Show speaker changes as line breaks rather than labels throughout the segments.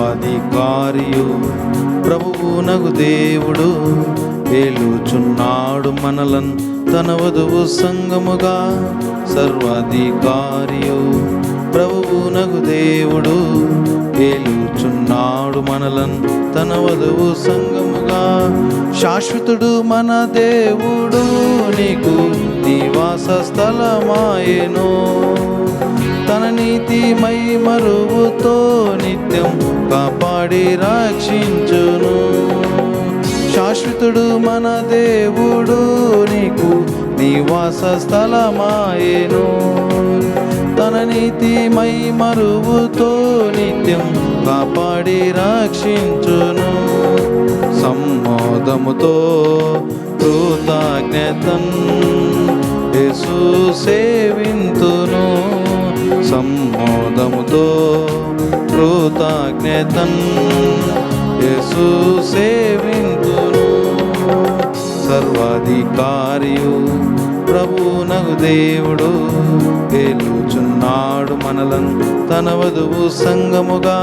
సర్వాధికారియు ప్రభువు నగు దేవుడు ఏలుచున్నాడు మనలన్ తన వధువు సంగముగా. సర్వాధికారియు ప్రభువు నగు దేవుడు ఏలుచున్నాడు మనలన్ తన వధువు సంగముగా. శాశ్వతుడు మన దేవుడు నీకు నివాస స్థలమాయెను. తన నీతి మై మరువుతో నిత్యం రక్షించును. శాశ్వతుడు మన దేవుడు నీకు నివాస స్థలమాయను. తన నీతి మై మరువుతో నిత్యం కాపాడి రక్షించును. సమ్మోదముతో కృతజ్ఞతన్ యేసు సేవింతును. సమ్మోదముతో కృతజ్ఞతన్ యేసు సేవింతును. సర్వాధికారియు ప్రభునగు దేవుడు ఏలుచున్నాడు మనలను తన వధువు సంగముగా.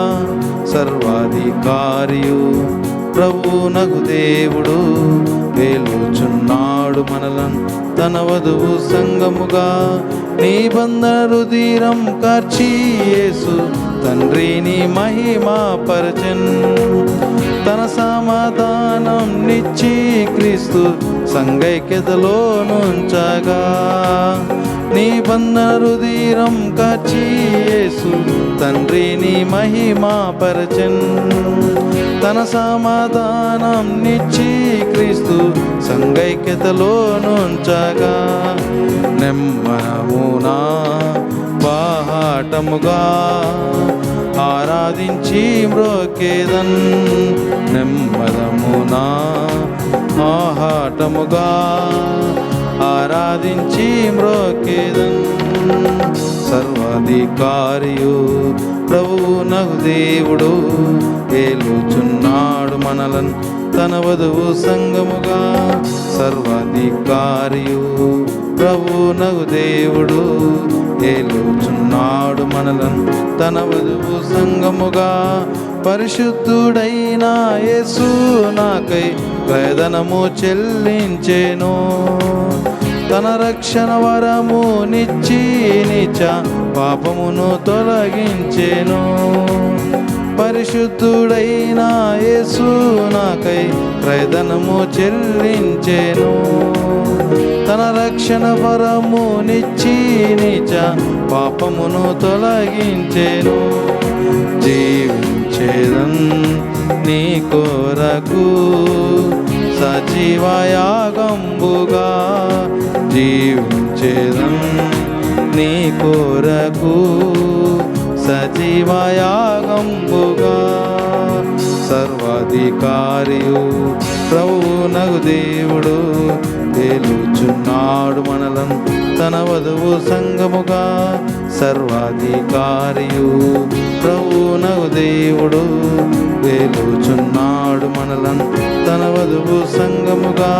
సర్వాధికారియు ప్రభునగు దేవుడు ఏలుచున్నాడు మనలను తన వధువు సంగముగా. నిబంధన రుధిరం కార్చి యేసు తండ్రిని మహిమా పరచన్. తన సమాధానం నిచ్చి క్రీస్తు సంగైక్యతలో నుంచగా. నిబంధన రుధిరం కాచి యేసు తండ్రిని మహిమా పరచన్. తన సమాధానం నిచ్చి క్రీస్తు సంగైక్యతలో నుంచగా. నెమ్మమునా బాహాటముగా ఆరాధించి మ్రోకేదన్ నెమ్మదమునా ఆహాటముగా ఆరాధించి మ్రోకేదన్. సర్వాధికారియు ప్రభువు నగు దేవుడు ఏలుచున్నాడు మనలను తన వధువు సంగముగా. సర్వాధికారియు దేవుడు. ఏలుచున్నాడు మనలను తన వధువు సంగముగా పరిశుద్ధుడైన యేసు నాకై వేదనము చెల్లించేను. తన రక్షణ వరము నిచ్చి నిచ పాపమును తొలగించేను. పరిశుద్ధుడైన యేసు నాకై ప్రయదనము చెల్లించేను. తన రక్షణ వరము నిచ్చి నిచ పాపమును తొలగించేను. జీవించేదం నీ కోరకు సజీవయాగంబుగా జీవించేదం నీ కోరకు సజీవయాగంబుగా సర్వాధికారియు ప్రభునగు దేవుడు తేలుచున్నాడు మనలను తన వధువు సంగముగా సర్వాధికారియు. ప్రభునగు దేవుడు వేలుచున్నాడు మనలను తన వధువు సంగముగా